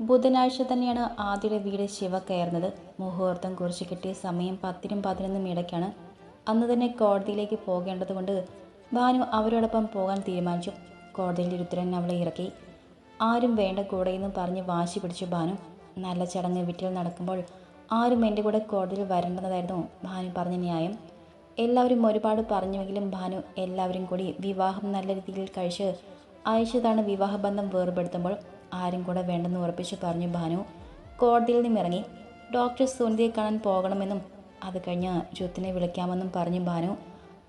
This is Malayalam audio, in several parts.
ബുധനാഴ്ച തന്നെയാണ് ആദ്യയുടെ വീട് ശിവ കയറുന്നത് മുഹൂർത്തം കുറിച്ച് കിട്ടിയ സമയം പത്തിനും പതിനൊന്നും ഇടയ്ക്കാണ്. അന്ന് തന്നെ കോടതിയിലേക്ക് പോകേണ്ടതുകൊണ്ട് ഭാനു അവരോടൊപ്പം പോകാൻ തീരുമാനിച്ചു. കോടതിയിൽ രുദ്രൻ അവളെ ഇറക്കി. ആരും വേണ്ട കൂടെയെന്നും പറഞ്ഞ് വാശി പിടിച്ചു ഭാനു. നല്ല ചടങ്ങ് വീട്ടിൽ നടക്കുമ്പോൾ ആരും എന്റെ കൂടെ കോടതിയിൽ വരേണ്ടതായിരുന്നു ഭാനു പറഞ്ഞ ന്യായം. എല്ലാവരും ഒരുപാട് പറഞ്ഞുവെങ്കിലും ഭാനു എല്ലാവരും കൂടി വിവാഹം നല്ല രീതിയിൽ കഴിച്ച് അയച്ചതാണ് വിവാഹബന്ധം വേർപെടുത്തുമ്പോൾ. ആരും കൂടെ വേണ്ടെന്ന് ഉറപ്പിച്ച് പറഞ്ഞു ഭാനു. കോടതിയിൽ നിന്നിറങ്ങി. ഡോക്ടർ സുനിതയെ കാണാൻ പോകണമെന്നും അത് കഴിഞ്ഞ് ജ്യോത്തിനെ വിളിക്കാമെന്നും പറഞ്ഞു ഭാനു.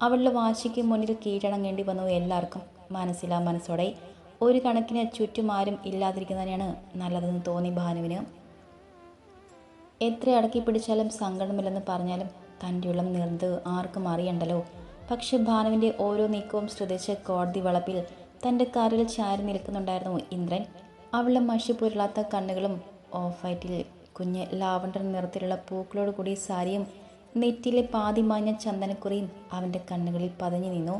അവളുടെ വാശിക്ക് മുന്നിൽ കീഴടങ്ങേണ്ടി വന്നു എല്ലാവർക്കും. മനസ്സിലാ മനസ്സോടെ. ഒരു കണക്കിന് ചുറ്റും ആരും ഇല്ലാതിരിക്കുന്നതിനാണ് നല്ലതെന്ന് തോന്നി ഭാനുവിന്. എത്ര അടക്കി പിടിച്ചാലും സങ്കടമില്ലെന്ന് പറഞ്ഞാലും തന്റെ ഉള്ളം നീർന്നത് ആർക്കും അറിയണ്ടല്ലോ. പക്ഷെ ഭാനുവിന്റെ ഓരോ നീക്കവും ശ്രദ്ധിച്ച് കോടതി വളപ്പിൽ തന്റെ കാറിൽ ചാരി നിൽക്കുന്നുണ്ടായിരുന്നു ഇന്ദ്രൻ. അവളുടെ മഷി പുരളാത്ത കണ്ണുകളും ഓഫ് കുഞ്ഞ് ലാവണ്ടർ നിറത്തിലുള്ള പൂക്കളോട് കൂടിയ സാരിയും നെറ്റിയിലെ പാതി മാഞ്ഞ ചന്ദനക്കുറിയും അവന്റെ കണ്ണുകളിൽ പതഞ്ഞു നിന്നു.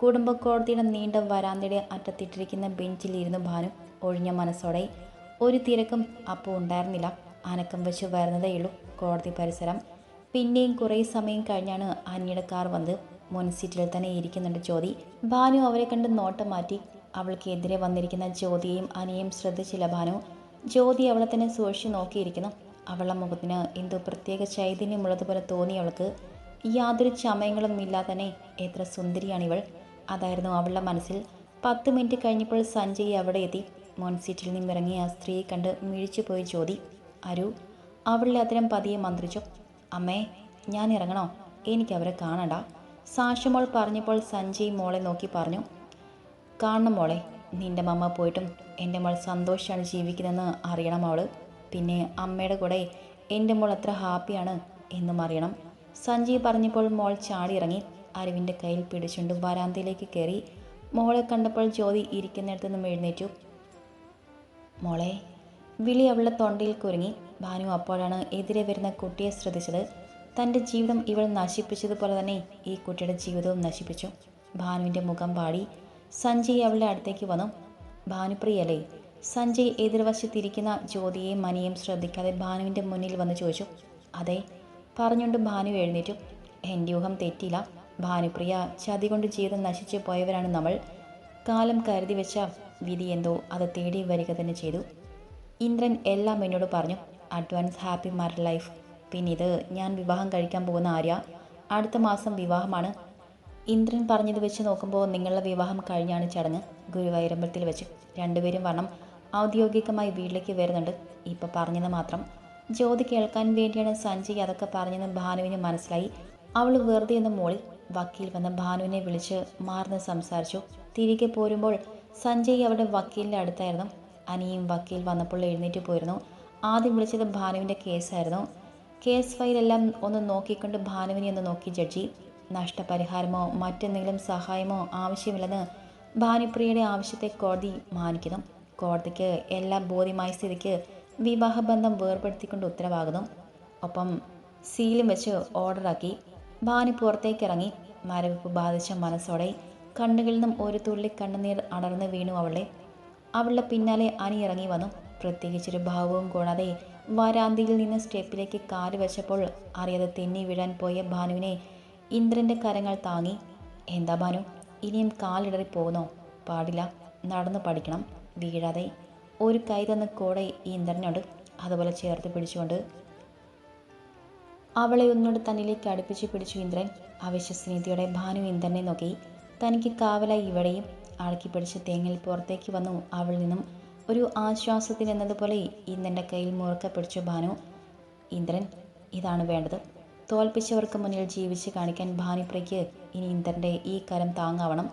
കുടുംബ കോടതിയുടെ നീണ്ട വരാന്തയുടെ അറ്റത്തിട്ടിരിക്കുന്ന ബെഞ്ചിലിരുന്നു ഭാനു. ഒഴിഞ്ഞ മനസ്സോടെ ഒരു തിരക്കും അപ്പോൾ ഉണ്ടായിരുന്നില്ല. അനക്കം വെച്ച് വരുന്നതേയുള്ളൂ കോടതി പരിസരം. പിന്നെയും കുറേ സമയം കഴിഞ്ഞാണ് അനിയുടെ കാർ വന്ന് മുൻ സീറ്റിൽ തന്നെ ഇരിക്കുന്നുണ്ട് ജ്യോതി ഭാനു അവരെ കണ്ട് നോട്ടം മാറ്റി അവൾക്ക് എതിരെ വന്നിരിക്കുന്ന ജ്യോതിയെയും അനിയെയും ശ്രദ്ധിച്ചില്ല ഭാനു ജ്യോതി അവളെ തന്നെ സൂക്ഷിച്ച് നോക്കിയിരിക്കുന്നു. അവളുടെ മുഖത്തിന് എന്തോ പ്രത്യേക ചൈതന്യമുള്ളതുപോലെ തോന്നി അവൾക്ക്. യാതൊരു ചമയങ്ങളും ഇല്ലാതെ തന്നെ എത്ര സുന്ദരിയാണിവൾ. അതായിരുന്നു അവളുടെ മനസ്സിൽ. പത്ത് മിനിറ്റ് കഴിഞ്ഞപ്പോൾ സഞ്ജയ് അവിടെ എത്തി. മോൻ സീറ്റിൽ നിന്നിറങ്ങിയ ആ സ്ത്രീയെ കണ്ട് മിഴിച്ചു പോയി ജ്യോതി. അരു അവളുടെ അതിരം പതിയെ മന്ത്രിച്ചു. അമ്മേ ഞാൻ ഇറങ്ങണോ? എനിക്ക് അവരെ കാണണ്ട. സാഷമോൾ പറഞ്ഞപ്പോൾ സഞ്ജയ് മോളെ നോക്കി പറഞ്ഞു. കാണണം മോളെ. നിന്റെ മമ്മ പോയിട്ടും എന്റെ മോൾ സന്തോഷമാണ് ജീവിക്കുന്നതെന്ന് അറിയണം അവൾ പിന്നെ അമ്മയുടെ കൂടെ എന്റെ മോൾ അത്ര ഹാപ്പിയാണ് എന്നും അറിയണം. സഞ്ജീവ് പറഞ്ഞപ്പോൾ മോൾ ചാടി ഇറങ്ങി അരവിന്റെ കയ്യിൽ പിടിച്ചുകൊണ്ട് വരാന്തയിലേക്ക് കയറി. മോളെ കണ്ടപ്പോൾ ജ്യോതി ഇരിക്കുന്നിടത്തു നിന്നും എഴുന്നേറ്റു. മോളെ വിളി അവളുടെ തൊണ്ടയിൽ കുരുങ്ങി. ഭാനു അപ്പോഴാണ് എതിരെ വരുന്ന കുട്ടിയെ ശ്രദ്ധിച്ചത്. തന്റെ ജീവിതം ഇവൾ നശിപ്പിച്ചതുപോലെ തന്നെ ഈ കുട്ടിയുടെ ജീവിതവും നശിപ്പിച്ചു. ഭാനുവിന്റെ മുഖം പാടി. സഞ്ജയ് അവളുടെ അടുത്തേക്ക് വന്നു. ഭാനുപ്രിയല്ലേ സഞ്ജയ് എതിർവശത്തിരിക്കുന്ന ജ്യോതിയെയും മനിയെയും ശ്രദ്ധിക്കാതെ ഭാനുവിന്റെ മുന്നിൽ വന്ന് ചോദിച്ചു. അതെ പറഞ്ഞുകൊണ്ട് ഭാനു എഴുന്നേറ്റു. എന്റെ ഊഹം തെറ്റില്ല. ഭാനുപ്രിയ ചതി കൊണ്ട് ജീവിതം നശിച്ചു പോയവരാണ് നമ്മൾ. കാലം കരുതി വെച്ച വിധി എന്തോ അത് തേടി വരിക തന്നെ ചെയ്തു. ഇന്ദ്രൻ എല്ലാം എന്നോട് പറഞ്ഞു. Advance happy married life. പിന്നെ ഇത് ഞാൻ വിവാഹം കഴിക്കാൻ പോകുന്ന ആര്യ. അടുത്ത മാസം വിവാഹമാണ്. ഇന്ദ്രൻ പറഞ്ഞത് വെച്ച് നോക്കുമ്പോൾ നിങ്ങളുടെ വിവാഹം കഴിഞ്ഞാണ് ചടങ്ങ്. ഗുരുവായൂരമ്പലത്തിൽ വെച്ച് രണ്ടുപേരും വണ്ണം ഔദ്യോഗികമായി വീട്ടിലേക്ക് വരുന്നുണ്ട്. ഇപ്പം പറഞ്ഞത് മാത്രം. ജ്യോതി കേൾക്കാൻ വേണ്ടിയാണ് സഞ്ജയ് അതൊക്കെ പറഞ്ഞെന്ന് ഭാനുവിന് മനസ്സിലായി. അവൾ വെറുതെ എന്ന മോളിൽ വക്കീൽ വന്ന് ഭാനുവിനെ വിളിച്ച് മാർന്ന് സംസാരിച്ചു. തിരികെ പോരുമ്പോൾ സഞ്ജയ് അവിടെ വക്കീലിന്റെ അടുത്തായിരുന്നു. അനിയും വക്കീൽ വന്നപ്പോൾ എഴുന്നേറ്റ് പോയിരുന്നു. ആദ്യം വിളിച്ചത് ഭാനുവിന്റെ കേസായിരുന്നു. കേസ് ഫയലെല്ലാം ഒന്ന് നോക്കിക്കൊണ്ട് ഭാനുവിനെ ഒന്ന് നോക്കി ജഡ്ജി. നഷ്ടപരിഹാരമോ മറ്റെന്തെങ്കിലും സഹായമോ ആവശ്യമില്ലെന്ന് ഭാനുപ്രിയയുടെ ആവശ്യത്തെ കോടതി മാനിക്കുന്നു. കോടതിക്ക് എല്ലാം ബോധ്യമായ സ്ഥിതിക്ക് വിവാഹബന്ധം വേർപെടുത്തിക്കൊണ്ട് ഉത്തരവാകുന്നു. ഒപ്പം സീലും വെച്ച് ഓർഡറാക്കി ഭാനു പുറത്തേക്കിറങ്ങി. മരവിപ്പ് ബാധിച്ച മനസ്സോടെ കണ്ണുകളിൽ നിന്നും ഒരു തുള്ളി കണ്ണുനീർ അടർന്ന് വീണു അവളെ. അവളുടെ പിന്നാലെ അനി ഇറങ്ങി വന്നു. പ്രത്യേകിച്ചൊരു ഭാവവും കൂടാതെ വരാന്തിയിൽ നിന്ന് സ്റ്റെപ്പിലേക്ക് കാൽ വെച്ചപ്പോൾ അറിയാതെ തെന്നി വീഴാൻ പോയ ഭാനുവിനെ ഇന്ദ്രന്റെ കരങ്ങൾ താങ്ങി. എന്താ ഭാനു ഇനിയും കാലിടറി പോകുന്നോ? പാടില്ല നടന്നു പഠിക്കണം വീഴാതെ. ഒരു കൈ തന്ന കൂടെ ഇന്ദ്രനോട് അതുപോലെ ചേർത്ത് പിടിച്ചുകൊണ്ട് അവളെ ഒന്നോട് തന്നിലേക്ക് അടുപ്പിച്ച് പിടിച്ചു ഇന്ദ്രൻ. അവിശ്വസനീതിയോടെ ഭാനു ഇന്ദ്രനെ നോക്കി. തനിക്ക് കാവലായി ഇവിടെയും അടക്കി പിടിച്ച് തേങ്ങിൽ പുറത്തേക്ക് വന്നു. അവളിൽ നിന്നും ഒരു ആശ്വാസത്തിൽ എന്നതുപോലെ ഇന്ദ്രന്റെ കയ്യിൽ മുറുക്ക പിടിച്ചു ഭാനു ഇന്ദ്രൻ ഇതാണ് വേണ്ടത്. തോൽപ്പിച്ചവർക്ക് മുന്നിൽ ജീവിച്ച് കാണിക്കാൻ ഭാനിപ്രയ്ക്ക് ഇനി ഇന്ദ്രന്റെ ഈ കരം താങ്ങാവണം.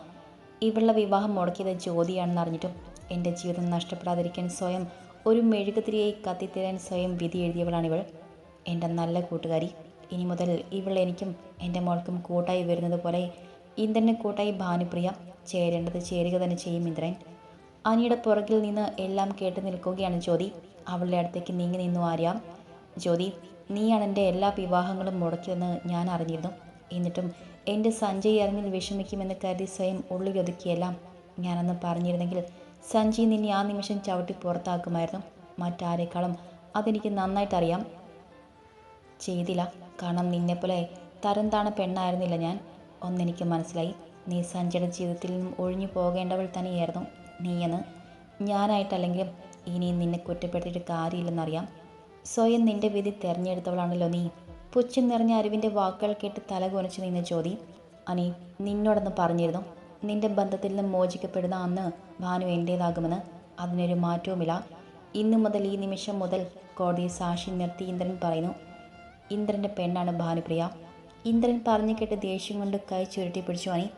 ഇവളുടെ വിവാഹം മുടക്കിയത് ജ്യോതിയാണെന്ന് അറിഞ്ഞിട്ടും എന്റെ ജീവിതം നഷ്ടപ്പെടാതിരിക്കാൻ സ്വയം ഒരു മെഴുകുതിരിയായി കത്തിത്തരാൻ സ്വയം വിധി എഴുതിയവളാണിവൾ. എന്റെ നല്ല കൂട്ടുകാരി. ഇനി മുതൽ ഇവൾ എനിക്കും എന്റെ മോൾക്കും കൂട്ടായി വരുന്നത് പോലെ ഇന്ദ്രന് കൂട്ടായി ഭാനുപ്രിയ ചേരേണ്ടത് ചേരുക തന്നെ ചെയ്യും ഇന്ദ്രൻ. അനിയുടെ പുറകിൽ നിന്ന് എല്ലാം കേട്ട് നിൽക്കുകയാണ് ജ്യോതി. അവളുടെ അടുത്തേക്ക് നീങ്ങി നിന്നു ആര്യാം. ജ്യോതി നീയാണ് എന്റെ എല്ലാ വിവാഹങ്ങളും മുടക്കിയതെന്ന് ഞാൻ അറിഞ്ഞിരുന്നു. എന്നിട്ടും എന്റെ സഞ്ജയ് അറിഞ്ഞിൽ വിഷമിക്കുമെന്ന് കരുതി സ്വയം ഉള്ളിലൊതുക്കിയെല്ലാം ഞാനന്ന് പറഞ്ഞിരുന്നെങ്കിൽ സഞ്ജയ് നിന്നെ ആ നിമിഷം ചവിട്ടി പുറത്താക്കുമായിരുന്നു. മറ്റാരെക്കാളും അതെനിക്ക് നന്നായിട്ടറിയാം. ചെയ്തില്ല. കാരണം നിന്നെപ്പോലെ തരം താണ പെണ്ണായിരുന്നില്ല ഞാൻ. ഒന്നെനിക്ക് മനസ്സിലായി. നീ സഞ്ജയുടെ ജീവിതത്തിൽ നിന്നും ഒഴിഞ്ഞു പോകേണ്ടവൾ തന്നെയായിരുന്നു നീയെന്ന്. ഞാനായിട്ടല്ലെങ്കിലും ഇനിയും നിന്നെ കുറ്റപ്പെടുത്തിയിട്ട് കാര്യമില്ലെന്നറിയാം. സ്വയം നിന്റെ വിധി തിരഞ്ഞെടുത്തവളാണല്ലോ നീ. പുച്ഛം നിറഞ്ഞ അരുവിന്റെ വാക്കുകൾ കേട്ട് തല കുനച്ച് നിന്ന ജ്യോതി അനി നിന്നോടൊന്ന് പറഞ്ഞിരുന്നു. നിന്റെ ബന്ധത്തിൽ നിന്ന് മോചിക്കപ്പെടുന്ന അന്ന് ഭാനു എന്റേതാകുമെന്ന് അതിനൊരു മാറ്റവുമില്ല. ഇന്നു മുതൽ ഈ നിമിഷം മുതൽ കോടതിയെ സാക്ഷി നിർത്തി ഇന്ദ്രൻ പറയുന്നു ഇന്ദ്രന്റെ പെണ്ണാണ് ഭാനുപ്രിയ. ഇന്ദ്രൻ പറഞ്ഞു കേട്ട് ദേഷ്യം കൊണ്ട് കൈ ചുരുട്ടി പിടിച്ചു അനി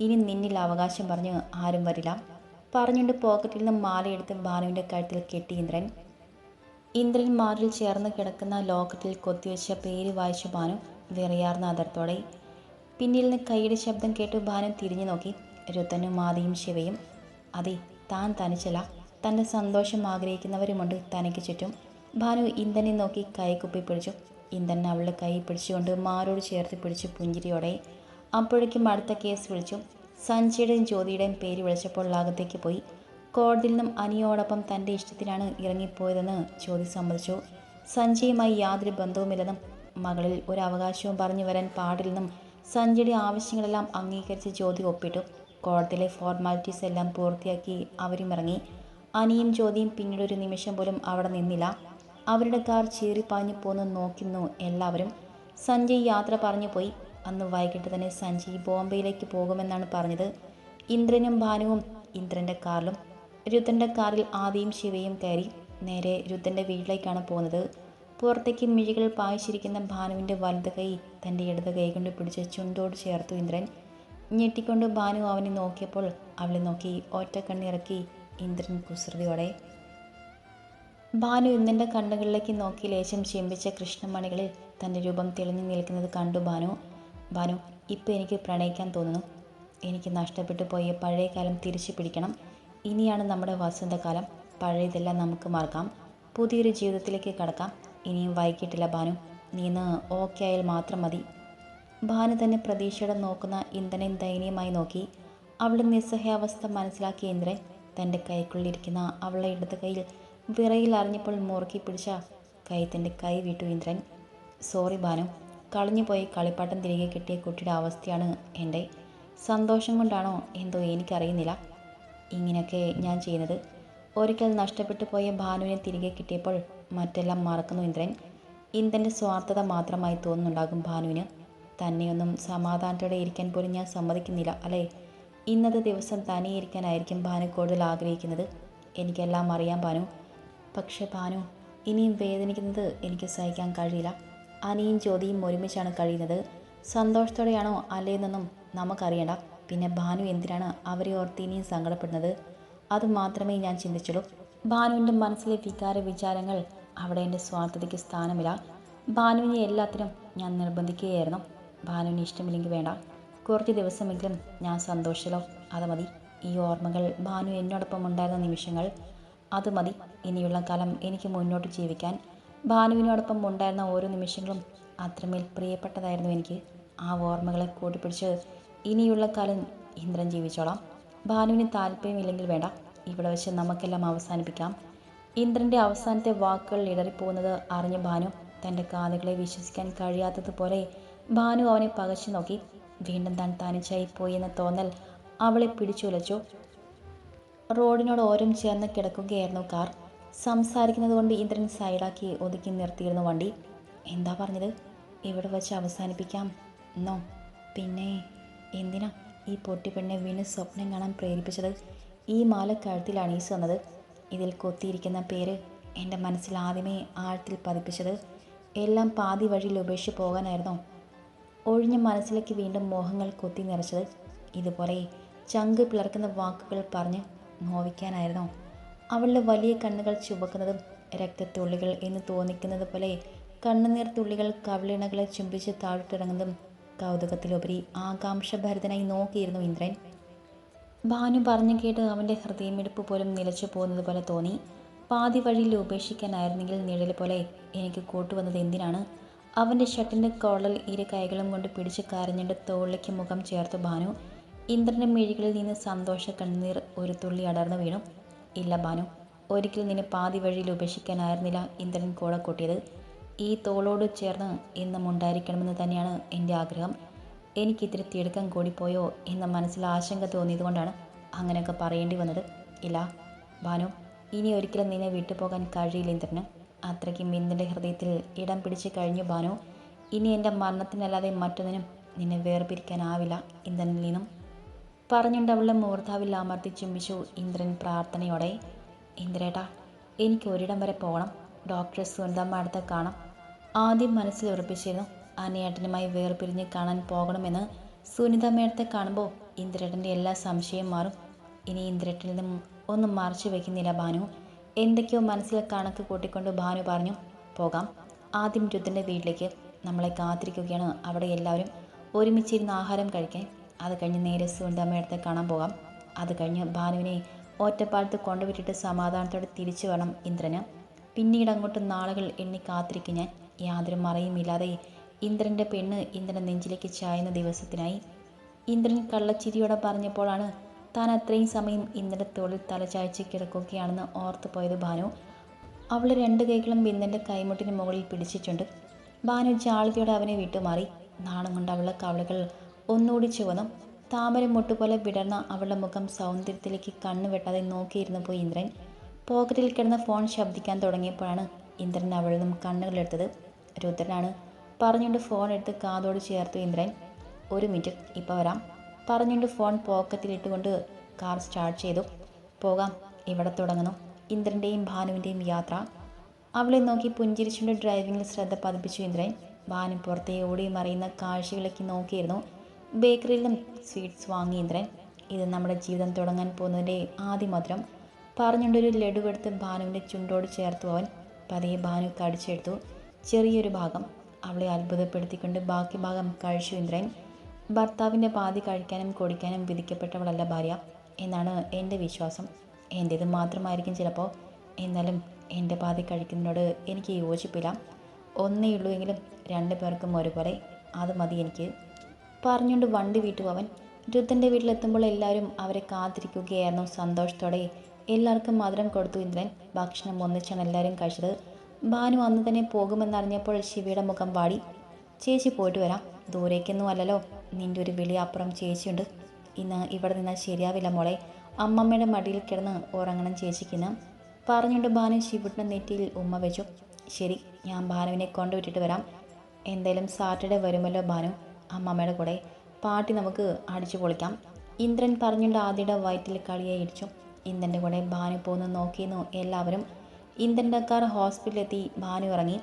ഇനി നിന്നിൽ അവകാശം പറഞ്ഞ് ആരും വരില്ല പറഞ്ഞുകൊണ്ട് പോക്കറ്റിൽ നിന്ന് മാലയെടുത്ത് ഭാനുവിന്റെ കഴുത്തിൽ കെട്ടി ഇന്ദ്രൻ ഇന്ദ്രൻ മാറിൽ ചേർന്ന് കിടക്കുന്ന ലോക്കറ്റിൽ കൊത്തിവെച്ച പേര് വായിച്ച ഭാനു വിറയാർന്ന അതിർത്തോടെ പിന്നിൽ നിന്ന് കൈയുടെ ശബ്ദം കേട്ട് ഭാനു തിരിഞ്ഞു നോക്കി. രുത്തനും മാതയും ശിവയും അതെ താൻ തനിച്ചല്ല. തന്റെ സന്തോഷം ആഗ്രഹിക്കുന്നവരുമുണ്ട് തനിക്ക് ചുറ്റും. ഭാനു ഇന്ധനെ നോക്കി കൈ കുപ്പി പിടിച്ചു. ഇന്ദ്രൻ അവളുടെ കൈ പിടിച്ചുകൊണ്ട് മാരോട് ചേർത്ത് പിടിച്ചു പുഞ്ചിരിയോടെ അപ്പോഴേക്കും അടുത്ത കേസ് വിളിച്ചു. സഞ്ജയുടെയും ജ്യോതിയുടെയും പേര് വിളിച്ചപ്പോൾ അകത്തേക്ക് പോയി. കോടതിയിൽ നിന്നും അനിയോടൊപ്പം തന്റെ ഇഷ്ടത്തിനാണ് ഇറങ്ങിപ്പോയതെന്ന് ജ്യോതി സമ്മതിച്ചു. സഞ്ജയുമായി യാതൊരു ബന്ധവുമില്ലെന്നും മകളിൽ ഒരു അവകാശവും പറഞ്ഞു വരാൻ പാടില്ലെന്നും സഞ്ജയുടെ ആവശ്യങ്ങളെല്ലാം അംഗീകരിച്ച് ജ്യോതി ഒപ്പിട്ടു. കോടതിയിലെ ഫോർമാലിറ്റീസ് എല്ലാം പൂർത്തിയാക്കി അവരും ഇറങ്ങി. അനിയും ജ്യോതിയും പിന്നീട് ഒരു നിമിഷം പോലും അവിടെ നിന്നില്ല. അവരുടെ കാർ ചീറിപ്പാഞ്ഞു പോന്ന് നോക്കുന്നു എല്ലാവരും. സഞ്ജയ് യാത്ര പറഞ്ഞു പോയി. അന്ന് വൈകിട്ട് തന്നെ സഞ്ജയ് ബോംബെയിലേക്ക് പോകുമെന്നാണ് പറഞ്ഞത്. ഇന്ദ്രനും ഭാനുവും ഇന്ദ്രന്റെ കാറിലും രുദ്രന്റെ കാറിൽ ആദിയും ശിവയും കയറി നേരെ രുദ്രന്റെ വീട്ടിലേക്കാണ് പോകുന്നത്. പുറത്തേക്ക് മിഴികൾ പായിച്ചിരിക്കുന്ന ഭാനുവിന്റെ വലത് കൈ തന്റെ ഇടത് കൈ കൊണ്ട് പിടിച്ച് ചുണ്ടോട് ചേർത്തു ഇന്ദ്രൻ. ഞെട്ടിക്കൊണ്ട് ഭാനു അവനെ നോക്കിയപ്പോൾ അവളെ നോക്കി ഒറ്റ കണ്ണിറക്കി ഇന്ദ്രൻ കുസൃതിയോടെ. ഭാനു ഇന്ദ്രന്റെ കണ്ണുകളിലേക്ക് നോക്കി ലേശം ചെമ്പിച്ച കൃഷ്ണമണികളിൽ തന്റെ രൂപം തെളിഞ്ഞു നിൽക്കുന്നത് കണ്ടു ഭാനു. ഭാനു ഇപ്പം എനിക്ക് പ്രണയിക്കാൻ തോന്നുന്നു. എനിക്ക് നഷ്ടപ്പെട്ടു പോയ പഴയ കാലം തിരിച്ചു പിടിക്കണം. ഇനിയാണ് നമ്മുടെ വസന്തകാലം. പഴയതെല്ലാം നമുക്ക് മറക്കാം. പുതിയൊരു ജീവിതത്തിലേക്ക് കടക്കാം. ഇനിയും വൈകിട്ടില്ല ഭാനു നീ ഇന്ന് ഓക്കെ ആയാൽ മാത്രം മതി. ഭാനു തന്നെ പ്രതീക്ഷയുടെ നോക്കുന്ന ഇന്ദ്രനെ ദയനീയമായി നോക്കി. അവളുടെ നിസ്സഹായാവസ്ഥ മനസ്സിലാക്കിയ ഇന്ദ്രൻ തന്റെ കൈക്കുള്ളിരിക്കുന്ന അവളുടെ ഇടത് കൈയിൽ വിറയിൽ അറിഞ്ഞപ്പോൾ മുറുക്കി പിടിച്ച കൈ തന്റെ കൈ വിട്ടു ഇന്ദ്രൻ. സോറി ഭാനു. കളഞ്ഞുപോയി കളിപ്പാട്ടം തിരികെ കിട്ടിയ കുട്ടിയുടെ അവസ്ഥയാണ് എന്റെ. സന്തോഷം കൊണ്ടാണോ എന്തോ എനിക്കറിയുന്നില്ല. ഇങ്ങനെയൊക്കെ ഞാൻ ചെയ്യുന്നത്. ഒരിക്കൽ നഷ്ടപ്പെട്ടു പോയ ഭാനുവിനെ തിരികെ കിട്ടിയപ്പോൾ മറ്റെല്ലാം മറക്കുന്നു ഇന്ദ്രൻ. ഇന്ദ്രന്റെ സ്വാർത്ഥത മാത്രമായി തോന്നുന്നുണ്ടാകും ഭാനുവിന്. തന്നെയൊന്നും സമാധാനത്തോടെ ഇരിക്കാൻ പോലും ഞാൻ സമ്മതിക്കുന്നില്ല അല്ലേ? ഇന്നത്തെ ദിവസം തനിയെ ഇരിക്കാനായിരിക്കും ഭാനു കൂടുതൽ ആഗ്രഹിക്കുന്നത്. എനിക്കെല്ലാം അറിയാം ഭാനു. പക്ഷേ ഭാനു ഇനിയും വേദനിക്കുന്നത് എനിക്ക് സഹിക്കാൻ കഴിയില്ല. അനിയും ജ്യോതിയും ഒരുമിച്ചാണ് കഴിയുന്നത്. സന്തോഷത്തോടെയാണോ അല്ലേന്നൊന്നും നമുക്കറിയണ്ട. പിന്നെ ഭാനു എന്തിനാണ് അവരെ ഓർത്ത് ഇനിയും സങ്കടപ്പെടുന്നത്? അത് മാത്രമേ ഞാൻ ചിന്തിച്ചുള്ളൂ. ഭാനുവിന്റെ മനസ്സിലെ വികാര വിചാരങ്ങൾ അവിടെ എന്റെ സ്വാർത്ഥതയ്ക്ക് സ്ഥാനമില്ല. ഭാനുവിനെ എല്ലാത്തിനും ഞാൻ നിർബന്ധിക്കുകയായിരുന്നു. ഭാനുവിന് ഇഷ്ടമില്ലെങ്കിൽ വേണ്ട. കുറച്ച് ദിവസമെങ്കിലും ഞാൻ സന്തോഷിച്ചല്ലോ. അത് മതി. ഈ ഓർമ്മകൾ ഭാനു എന്നോടൊപ്പം ഉണ്ടായിരുന്ന നിമിഷങ്ങൾ. അത് മതി. ഇനിയുള്ള കാലം എനിക്ക് മുന്നോട്ട് ജീവിക്കാൻ. ഭാനുവിനോടൊപ്പം ഉണ്ടായിരുന്ന ഓരോ നിമിഷങ്ങളും അത്രമേൽ പ്രിയപ്പെട്ടതായിരുന്നു എനിക്ക്. ആ ഓർമ്മകളെ കൂട്ടിപ്പിടിച്ച് ഇനിയുള്ള കാലം ഇന്ദ്രൻ ജീവിച്ചോളാം. ഭാനുവിന് താല്പര്യമില്ലെങ്കിൽ വേണ്ട. ഇവിടെ വെച്ച് നമുക്കെല്ലാം അവസാനിപ്പിക്കാം. ഇന്ദ്രന്റെ അവസാനത്തെ വാക്കുകൾ ഇടറിപ്പോകുന്നത് അറിഞ്ഞ ഭാനു തന്റെ കാതുകളെ വിശ്വസിക്കാൻ കഴിയാത്തതുപോലെ ഭാനു അവനെ പകച്ചു നോക്കി. വീണ്ടും താൻ തനിച്ചായി പോയി എന്ന തോന്നൽ അവളെ പിടിച്ചുലച്ചു. റോഡിനോട് ഓരം ചേർന്ന് കിടക്കുകയായിരുന്നു കാർ. സംസാരിക്കുന്നത് കൊണ്ട് ഇന്ദ്രൻ സൈഡാക്കി ഒതുക്കി നിർത്തിയിരുന്നു വണ്ടി. എന്താ പറഞ്ഞത്? ഇവിടെ വെച്ച് അവസാനിപ്പിക്കാം. എന്നോ പിന്നെ എന്തിനാ ഈ പൊട്ടിപ്പെണ്ണെ വീണ് സ്വപ്നം കാണാൻ പ്രേരിപ്പിച്ചത്? ഈ മാല കഴുത്തിൽ അണീസ് വന്നത് ഇതിൽ കൊത്തിയിരിക്കുന്ന പേര് എന്റെ മനസ്സിൽ ആദ്യമേ ആഴത്തിൽ പതിപ്പിച്ചത്. എല്ലാം പാതി വഴിയിൽ ഉപേക്ഷിച്ച് പോകാനായിരുന്നു. ഒഴിഞ്ഞ മനസ്സിലേക്ക് വീണ്ടും മോഹങ്ങൾ കൊത്തി നിറച്ചത്. ഇതുപോലെ ചങ്ക് പിളർക്കുന്ന വാക്കുകൾ പറഞ്ഞ് നോവിക്കാനായിരുന്നു അവളുടെ വലിയ കണ്ണുകൾ ചുവക്കുന്നതും രക്തത്തുള്ളികൾ എന്ന് തോന്നിക്കുന്നത് പോലെ കണ്ണുനീർ തുള്ളികൾ കവിളിണകളെ ചുംബിച്ച് താഴ്ത്തിറങ്ങുന്നതും കൗതുകത്തിലുപരി ആകാംക്ഷഭരിതനായി നോക്കിയിരുന്നു ഇന്ദ്രൻ. ഭാനു പറഞ്ഞു കേട്ട് അവന്റെ ഹൃദയമെടുപ്പ് പോലും നിലച്ചു പോകുന്നത് പോലെ തോന്നി. പാതി വഴിയിൽ ഉപേക്ഷിക്കാനായിരുന്നെങ്കിൽ നിഴൽ പോലെ എനിക്ക് കൂട്ടുവന്നത് എന്തിനാണ്? അവന്റെ ഷട്ടിന്റെ കോളൽ ഇരു കൈകളും കൊണ്ട് പിടിച്ച് കരഞ്ഞിട്ട് തോളിലേക്ക് മുഖം ചേർത്ത് ഭാനു. ഇന്ദ്രന്റെ മിഴികളിൽ നിന്ന് സന്തോഷ കണ്ണീർ ഒരു തുള്ളി അടർന്നു വീണു. ഇല്ല ഭാനു ഒരിക്കലും നിന്നെ പാതി വഴിയിൽ ഉപേക്ഷിക്കാനായിരുന്നില്ല ഇന്ദ്രൻ കൂടെ കൂട്ടിയത്. ഈ തോളോട് ചേർന്ന് എന്നും ഉണ്ടായിരിക്കണമെന്ന് തന്നെയാണ് എന്റെ ആഗ്രഹം. എനിക്കിത്തിരി തിടുക്കം കൂടിപ്പോയോ എന്ന മനസ്സിൽ ആശങ്ക തോന്നിയതുകൊണ്ടാണ് അങ്ങനെയൊക്കെ പറയേണ്ടി വന്നത്. ഇല്ല ഭാനു ഇനി ഒരിക്കലും നിന്നെ വിട്ടുപോകാൻ കഴിയില്ല ഇന്ദ്രന്. അത്രയ്ക്കും ഇന്ദ്രന്റെ ഹൃദയത്തിൽ ഇടം പിടിച്ച് കഴിഞ്ഞു ഭാനു. ഇനി എന്റെ മരണത്തിനല്ലാതെ മറ്റൊന്നിനും നിന്നെ വേർപിരിക്കാനാവില്ല ഇന്ദ്രനിൽ നിന്നും. പറഞ്ഞുകൊണ്ട് അവളുടെ മൂർധാവിൽ അമർത്തി ചുംബിച്ചു ഇന്ദ്രൻ പ്രാർത്ഥനയോടെ. ഇന്ദ്രേട്ടാ എനിക്ക് ഒരിടം വരെ പോകണം. ഡോക്ടറെ സുനിതമ്മ അടുത്ത് കാണാം. ആദ്യം മനസ്സിൽ ഉറപ്പിച്ചിരുന്നു അനിയേട്ടനുമായി വേർപിരിഞ്ഞ് കാണാൻ പോകണമെന്ന്. സുനിത മേടത്തെ കാണുമ്പോൾ ഇന്ദ്രേട്ടന്റെ എല്ലാ സംശയം മാറും. ഇനി ഇന്ദ്രേട്ടനിൽ നിന്നും ഒന്നും മറച്ചു വെക്കുന്നില്ല ഭാനു. എന്തൊക്കെയോ മനസ്സിൽ കണക്ക് കൂട്ടിക്കൊണ്ട് ഭാനു പറഞ്ഞു പോകാം. ആദ്യം രുദ്രന്റെ വീട്ടിലേക്ക്. നമ്മളെ കാത്തിരിക്കുകയാണ് അവിടെ എല്ലാവരും. ഒരുമിച്ചിരുന്ന് ആഹാരം കഴിക്കാൻ. അത് കഴിഞ്ഞ് നേരെ സുനിതമ്മയടുത്ത് കാണാൻ പോകാം. അത് കഴിഞ്ഞ് ഭാനുവിനെ ഒറ്റപ്പാലത്ത് കൊണ്ടുവിട്ടിട്ട് സമാധാനത്തോടെ തിരിച്ചു വേണം ഇന്ദ്രന്. പിന്നീട് അങ്ങോട്ട് നാളുകൾ എണ്ണി കാത്തിരിക്കും ഞാൻ. യാതൊരു മറയുമില്ലാതെ ഇന്ദ്രന്റെ പെണ്ണ് ഇന്ദ്രൻ നെഞ്ചിലേക്ക് ചായുന്ന ദിവസത്തിനായി ഇന്ദ്രൻ കള്ളച്ചിരിയോടെ പറഞ്ഞപ്പോഴാണ് താൻ അത്രയും സമയം ഇന്ദ്രന്റെ തോളിൽ തലചായ്ച്ച് കിടക്കുകയാണെന്ന് ഓർത്തു പോയത് ഭാനു. അവൾ രണ്ട് കൈകളും ബിന്ദന്റെ കൈമുട്ടിന് മുകളിൽ പിടിച്ചിട്ടുണ്ട്. ഭാനു ജാളിതയോടെ അവനെ വിട്ടുമാറി. നാണം കൊണ്ട് അവളുടെ കവളകൾ ഒന്നുകൂടി ചുവന്നു. താമര മുട്ടുപോലെ വിടർന്ന അവളുടെ മുഖം സൗന്ദര്യത്തിലേക്ക് കണ്ണു വെട്ടാതെ നോക്കിയിരുന്നു പോയി ഇന്ദ്രൻ. പോക്കറ്റിൽ കിടന്ന ഫോൺ ശബ്ദിക്കാൻ തുടങ്ങിയപ്പോഴാണ് ഇന്ദ്രൻ അവളിൽ നിന്നും കണ്ണുകളെടുത്തത് രുദ്രനാണ്. പറഞ്ഞുകൊണ്ട് ഫോൺ എടുത്ത് കാതോട് ചേർത്തു ഇന്ദ്രൻ. ഒരു മിനിറ്റ് ഇപ്പോൾ വരാം. പറഞ്ഞുകൊണ്ട് ഫോൺ പോക്കറ്റിലിട്ടുകൊണ്ട് കാർ സ്റ്റാർട്ട് ചെയ്തു. പോകാം ഇവിടെ തുടങ്ങുന്നു. ഇന്ദ്രന്റെയും ഭാനുവിന്റെയും യാത്ര. അവളെ നോക്കി പുഞ്ചിരിച്ചുകൊണ്ട് ഡ്രൈവിങ്ങിൽ ശ്രദ്ധ പതിപ്പിച്ചു ഇന്ദ്രൻ. ഭാനു പുറത്തെ ഓടി മറിയുന്ന കാഴ്ചകളിലേക്ക് നോക്കിയിരുന്നു. ബേക്കറിയിൽ നിന്നും സ്വീറ്റ്സ് വാങ്ങി ഇന്ദ്രൻ. ഇത് നമ്മുടെ ജീവിതം തുടങ്ങാൻ പോകുന്നതിന്റെ ആദ്യ മധുരം. പറഞ്ഞുകൊണ്ടൊരു ലഡു എടുത്ത് ഭാനുവിന്റെ ചുണ്ടോട് ചേർത്തു അവൻ. പതിയെ ഭാനു കടിച്ചെടുത്തു. ചെറിയൊരു ഭാഗം അവളെ അത്ഭുതപ്പെടുത്തിക്കൊണ്ട് ബാക്കി ഭാഗം കഴിച്ചു ഇന്ദ്രൻ. ഭർത്താവിന്റെ പാതി കഴിക്കാനും കുടിക്കാനും വിധിക്കപ്പെട്ടവളല്ല ഭാര്യ എന്നാണ് എന്റെ വിശ്വാസം. എന്റേത് മാത്രമായിരിക്കും ചിലപ്പോൾ. എന്നാലും എന്റെ പാതി കഴിക്കുന്നതിനോട് എനിക്ക് യോജിപ്പില്ല. ഒന്നേ ഉള്ളൂ എങ്കിലും രണ്ടു പേർക്കും ഒരുപോലെ. അത് മതി എനിക്ക്. പറഞ്ഞുകൊണ്ട് വണ്ടി വീട്ടു അവൻ. രുദ്ധന്റെ വീട്ടിലെത്തുമ്പോൾ എല്ലാവരും അവരെ കാത്തിരിക്കുകയായിരുന്നു. സന്തോഷത്തോടെ എല്ലാവർക്കും മധുരം കൊടുത്തു ഇന്ദ്രൻ. ഭക്ഷണം ഒന്നിച്ചാണ് എല്ലാവരും കഴിച്ചത്. ഭാനു അന്ന് തന്നെ പോകുമെന്നറിഞ്ഞപ്പോൾ ശിവയുടെ മുഖം വാടി. ചേച്ചി പോയിട്ട് വരാം. ദൂരേക്കൊന്നും അല്ലല്ലോ. നിന്റെ ഒരു വിളി അപ്പുറം ചേച്ചിയുണ്ട്. ഇന്ന് ഇവിടെ നിന്നാൽ ശരിയാവില്ല മോളെ. അമ്മമ്മയുടെ മടിയിൽ കിടന്ന് ഉറങ്ങണം ചേച്ചിക്കിന്ന് പറഞ്ഞുകൊണ്ട് ഭാനു ശിവുട്ടിന്റെ നെറ്റിയിൽ ഉമ്മ വെച്ചു. ശരി ഞാൻ ഭാനുവിനെ കൊണ്ടുവിട്ടിട്ട് വരാം. എന്തായാലും സാറ്റർഡേ വരുമല്ലോ ഭാനു. അമ്മമ്മയുടെ കൂടെ. പാട്ടി നമുക്ക് അടിച്ചു പൊളിക്കാം. ഇന്ദ്രൻ പറഞ്ഞുകൊണ്ട് ആദ്യയുടെ വയറ്റിൽ കളിയായി ഇടിച്ചു. ഇന്ദ്രന്റെ കൂടെ ഭാനു പോകുന്നു നോക്കിയെന്നു എല്ലാവരും ഇന്ദ്രന്റെ കാർ ഹോസ്പിറ്റലിലെത്തി ഭാനു ഇറങ്ങി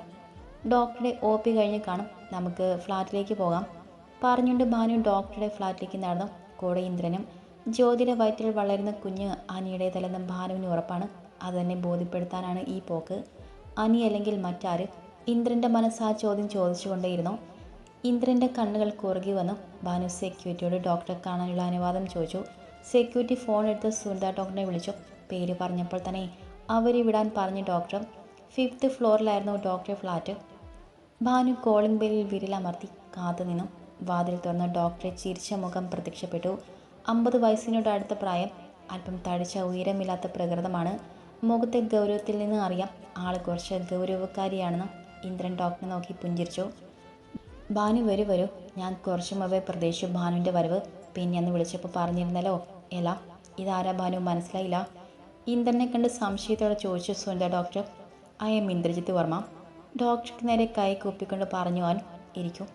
ഡോക്ടറെ ഒ പി കഴിഞ്ഞ് കാണും. നമുക്ക് ഫ്ലാറ്റിലേക്ക് പോകാം. പറഞ്ഞുകൊണ്ട് ഭാനു ഡോക്ടറുടെ ഫ്ലാറ്റിലേക്ക് നടന്നു. കൂടെ ഇന്ദ്രനും ജ്യോതിയുടെ വയറ്റിൽ വളരുന്ന കുഞ്ഞ് അനിയുടേതല്ലെന്ന് ഭാനുവിന് ഉറപ്പാണ്. അത് തന്നെ ബോധ്യപ്പെടുത്താനാണ് ഈ പോക്ക്. അനി അല്ലെങ്കിൽ മറ്റാര്? ഇന്ദ്രന്റെ മനസ്സ് ആ ചോദ്യം ചോദിച്ചുകൊണ്ടേയിരുന്നു. ഇന്ദ്രന്റെ കണ്ണുകൾ കുറുകി വന്നു. ഭാനു സെക്യൂരിറ്റിയോട് ഡോക്ടറെ കാണാനുള്ള അനുവാദം ചോദിച്ചു. സെക്യൂരിറ്റി ഫോൺ എടുത്ത് സുനിത ഡോക്ടറിനെ വിളിച്ചു. പേര് പറഞ്ഞപ്പോൾ തന്നെ അവരെ വിടാൻ പറഞ്ഞ ഡോക്ടർ. ഫിഫ്ത്ത് ഫ്ലോറിലായിരുന്നു ഡോക്ടറെ ഫ്ലാറ്റ്. ഭാനു കോളിംഗ് ബെല്ലിൽ വിരലമർത്തി കാത്തു നിന്നു. വാതിൽ തുറന്ന് ഡോക്ടറെ ചിരിച്ച മുഖം പ്രത്യക്ഷപ്പെട്ടു. അമ്പത് വയസ്സിനോട് അടുത്ത പ്രായം. അല്പം തടിച്ച ഉയരമില്ലാത്ത പ്രകൃതമാണ്. മുഖത്തെ ഗൗരവത്തിൽ നിന്ന് അറിയാം. ആൾ കുറച്ച് ഗൗരവക്കാരിയാണെന്ന് ഇന്ദ്രൻ ഡോക്ടറെ നോക്കി പുഞ്ചിരിച്ചു. ഭാനു വരൂ വരൂ. ഞാൻ കുറച്ച് മുമ്പേ പ്രതീക്ഷിച്ചു ഭാനുവിന്റെ വരവ്. പിന്നെ അന്ന് വിളിച്ചപ്പോൾ പറഞ്ഞിരുന്നല്ലോ എല്ലാം. ഇതാരാ ഭാനു? മനസ്സിലായില്ല. ഇന്ദ്രനെ കണ്ട് സംശയത്തോടെ ചോദിച്ചു Sunitha doctor I am Indrajith Varma. ഡോക്ടർക്ക് നേരെ കൈ കൂപ്പിക്കൊണ്ട് പറഞ്ഞു അവൻ ഇരിക്കും.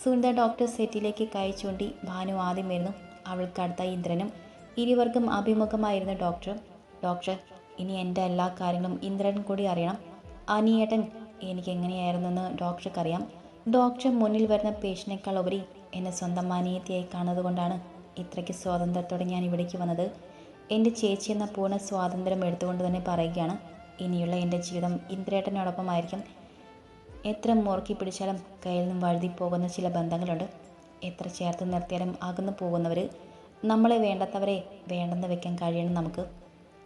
സുനിത ഡോക്ടർ സെറ്റിലേക്ക് കൈ ചൂണ്ടി ഭാനു ആദ്യം വരുന്നു. അവൾക്ക് അടുത്ത ഇന്ദ്രനും ഇരുവർക്കും അഭിമുഖമായിരുന്നു ഡോക്ടർ ഡോക്ടർ ഇനി എന്റെ എല്ലാ കാര്യങ്ങളും ഇന്ദ്രൻ കൂടി അറിയണം. അനിയേട്ടൻ എനിക്ക് എങ്ങനെയായിരുന്നെന്ന് ഡോക്ടർക്കറിയാം ഡോക്ടർ മുന്നിൽ വരുന്ന പേഷ്യനേക്കാൾ ഉപരി എന്നെ സ്വന്തം അനിയത്തിയായി കാണുന്നതുകൊണ്ടാണ് ഇത്രയ്ക്ക് സ്വാതന്ത്ര്യത്തോടെ ഞാൻ ഇവിടേക്ക് വന്നത്. എന്റെ ചേച്ചി എന്ന പൂർണ സ്വാതന്ത്ര്യം എടുത്തുകൊണ്ട് തന്നെ പറയുകയാണ്. ഇനിയുള്ള എന്റെ ജീവിതം ഇന്ദ്രേട്ടനോടൊപ്പമായിരിക്കും. എത്ര മുറുക്കി പിടിച്ചാലും കയ്യിൽ നിന്നും വഴുതി പോകുന്ന ചില ബന്ധങ്ങളുണ്ട്. എത്ര ചേർത്ത് നിർത്തിയാലും അകന്നു പോകുന്നവർ നമ്മളെ വേണ്ടാത്തവരെ വേണ്ടെന്ന് വെക്കാൻ കഴിയണം നമുക്ക്.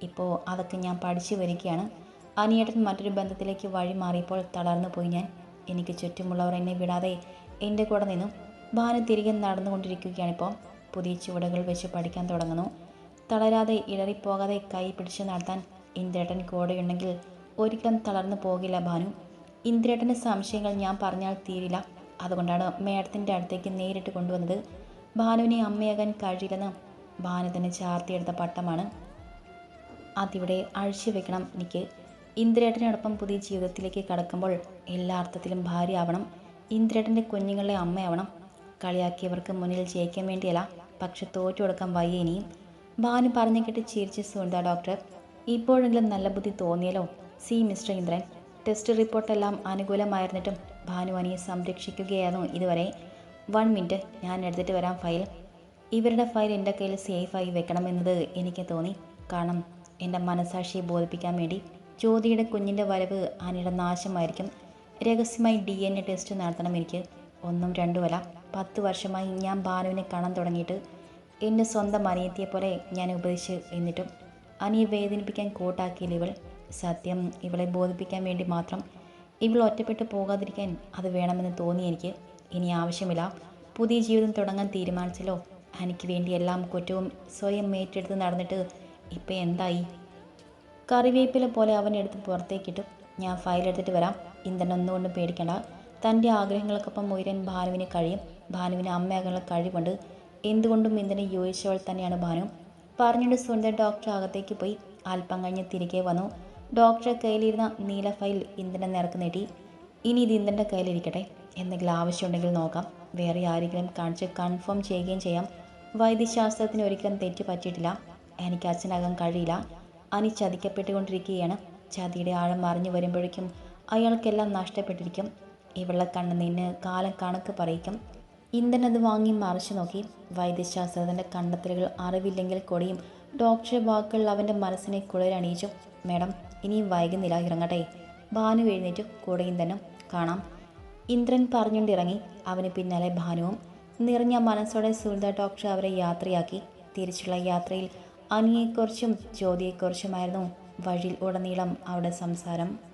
ഇപ്പോൾ അതൊക്കെ ഞാൻ പഠിച്ചു വരികയാണ്. അനിയേട്ടൻ മറ്റൊരു ബന്ധത്തിലേക്ക് വഴി മാറിയപ്പോൾ തളർന്നു പോയി ഞാൻ. എനിക്ക് ചുറ്റുമുള്ളവർ എന്നെ വിടാതെ എന്റെ കൂടെ നിന്നു. ഭാന തിരികെ നടന്നുകൊണ്ടിരിക്കുകയാണിപ്പോൾ പുതിയ ചുവടുകൾ വെച്ച് പഠിക്കാൻ തുടങ്ങുന്നു. തളരാതെ ഇടറിപ്പോകാതെ കൈ പിടിച്ച് നടത്താൻ ഇന്ദ്രേട്ടൻ കൂടെയുണ്ടെങ്കിൽ ഒരിക്കലും തളർന്നു പോകില്ല ഭാനു. ഇന്ദ്രേട്ടന്റെ സംശയങ്ങൾ ഞാൻ പറഞ്ഞാൽ തീരില്ല. അതുകൊണ്ടാണ് മേഡത്തിന്റെ അടുത്തേക്ക് നേരിട്ട് കൊണ്ടുവന്നത്. ഭാനുവിനെ അമ്മയാകാൻ കഴിയില്ലെന്ന് ഭാനു തന്നെ ചാർത്തിയെടുത്ത പട്ടമാണ്. അതിവിടെ അഴിച്ചു വെക്കണം എനിക്ക്. ഇന്ദ്രേട്ടനോടൊപ്പം പുതിയ ജീവിതത്തിലേക്ക് കടക്കുമ്പോൾ എല്ലാ അർത്ഥത്തിലും ഭാര്യ ആവണം. ഇന്ദ്രേട്ടന്റെ കുഞ്ഞുങ്ങളുടെ അമ്മയാവണം. കളിയാക്കിയവർക്ക് മുന്നിൽ ജയിക്കാൻ വേണ്ടിയല്ല പക്ഷെ തോറ്റു കൊടുക്കാൻ വയ്യ ഇനിയും. ഭാനു പറഞ്ഞു കേട്ട് ചിരിച്ച് സുന്ദ ഡോക്ടർ ഇപ്പോഴെങ്കിലും നല്ല ബുദ്ധി തോന്നിയല്ലോ? See mister Indran. ടെസ്റ്റ് റിപ്പോർട്ടെല്ലാം അനുകൂലമായിരുന്നിട്ടും ഭാനു അനിയെ സംരക്ഷിക്കുകയായിരുന്നു ഇതുവരെ. വൺ മിനിറ്റ് ഞാൻ എടുത്തിട്ട് വരാം ഫയൽ. ഇവരുടെ ഫയൽ എന്റെ കയ്യിൽ സേഫായി വെക്കണമെന്നത് എനിക്ക് തോന്നി. കാരണം എന്റെ മനസാക്ഷിയെ ബോധിപ്പിക്കാൻ വേണ്ടി ജ്യോതിയുടെ കുഞ്ഞിന്റെ വരവ് അനിയുടെ നാശമായിരിക്കും. രഹസ്യമായി ഡി എൻ എ ടെസ്റ്റ് നടത്തണം എനിക്ക്. ഒന്നും രണ്ടുമല്ല പത്ത് വർഷമായി ഞാൻ ഭാനുവിനെ കാണാൻ തുടങ്ങിയിട്ട് എന്റെ സ്വന്തം അനിയത്തിയെ പോലെ ഞാൻ ഉപദേശിച്ച് എന്നിട്ടും അനിയെ വേദനിപ്പിക്കാൻ കൂട്ടാക്കിയില്ല ഇവൾ. സത്യം ഇവളെ ബോധിപ്പിക്കാൻ വേണ്ടി മാത്രം ഇവൾ ഒറ്റപ്പെട്ടു പോകാതിരിക്കാൻ അത് വേണമെന്ന് തോന്നി എനിക്ക്. ഇനി ആവശ്യമില്ല. പുതിയ ജീവിതം തുടങ്ങാൻ തീരുമാനിച്ചല്ലോ. എനിക്ക് വേണ്ടി എല്ലാം കുറ്റവും സ്വയം ഏറ്റെടുത്ത് നടന്നിട്ട് ഇപ്പം എന്തായി? കറിവേപ്പില പോലെ അവൻ എടുത്ത് പുറത്തേക്കിട്ടു ഞാൻ ഫയൽ എടുത്തിട്ട് വരാം. ഇന്ധനൊന്നുകൊണ്ടും പേടിക്കണ്ട. തന്റെ ആഗ്രഹങ്ങൾക്കൊപ്പം ഉയരാൻ ഭാനുവിന് കഴിയും. ഭാനുവിന് അമ്മയാകാനുള്ള കഴിവുണ്ട്. എന്തുകൊണ്ടും ഇന്ദനെ യോജിച്ചവൾ തന്നെയാണ് ഭാനു. പറഞ്ഞിട്ട് സുനിത ഡോക്ടർ അകത്തേക്ക് പോയി. അല്പം കഴിഞ്ഞ് തിരികെ വന്നു. ഡോക്ടർ കയ്യിലിരുന്ന നീല ഫയൽ ഇന്ദ്രനെ നിരക്ക് നീട്ടി. ഇനി ഇത് ഇന്ദ്രന്റെ കയ്യിലിരിക്കട്ടെ. എന്തെങ്കിലും ആവശ്യമുണ്ടെങ്കിൽ നോക്കാം. വേറെ ആരെങ്കിലും കാണിച്ച് കൺഫേം ചെയ്യുകയും ചെയ്യാം. വൈദ്യശാസ്ത്രത്തിന് ഒരിക്കലും തെറ്റ് പറ്റിയിട്ടില്ല. എനിക്ക് അച്ഛനാകാൻ കഴിയില്ല. അനി ചതിക്കപ്പെട്ടുകൊണ്ടിരിക്കുകയാണ്. ചതിയുടെ ആഴം മറിഞ്ഞു വരുമ്പോഴേക്കും അയാൾക്കെല്ലാം നഷ്ടപ്പെട്ടിരിക്കും. ഇവളെ നിന്ന് കാലം കണക്ക് പറയിക്കും. ഇന്ധൻ അത് വാങ്ങി മറിച്ചു നോക്കി. വൈദ്യശാസ്ത്രത്തിന്റെ കണ്ടെത്തലുകൾ അറിവില്ലെങ്കിൽ കൊടിയും ഡോക്ടറെ വാക്കുകൾ അവന്റെ മനസ്സിനെ കുളിരണിയിച്ചു. മേഡം ഇനിയും വൈകുന്നില്ല ഇറങ്ങട്ടെ. ഭാനു എഴുന്നേറ്റു. കൂടെ ഇന്ധനം കാണാം. ഇന്ദ്രൻ പറഞ്ഞുകൊണ്ടിറങ്ങി. അവന് പിന്നാലെ ഭാനുവും നിറഞ്ഞ മനസ്സോടെ സുനിത ഡോക്ടർ അവരെ യാത്രയാക്കി. തിരിച്ചുള്ള യാത്രയിൽ അനിയെക്കുറിച്ചും ജ്യോതിയെക്കുറിച്ചുമായിരുന്നു വഴിയിൽ ഉടനീളം അവിടെ സംസാരം.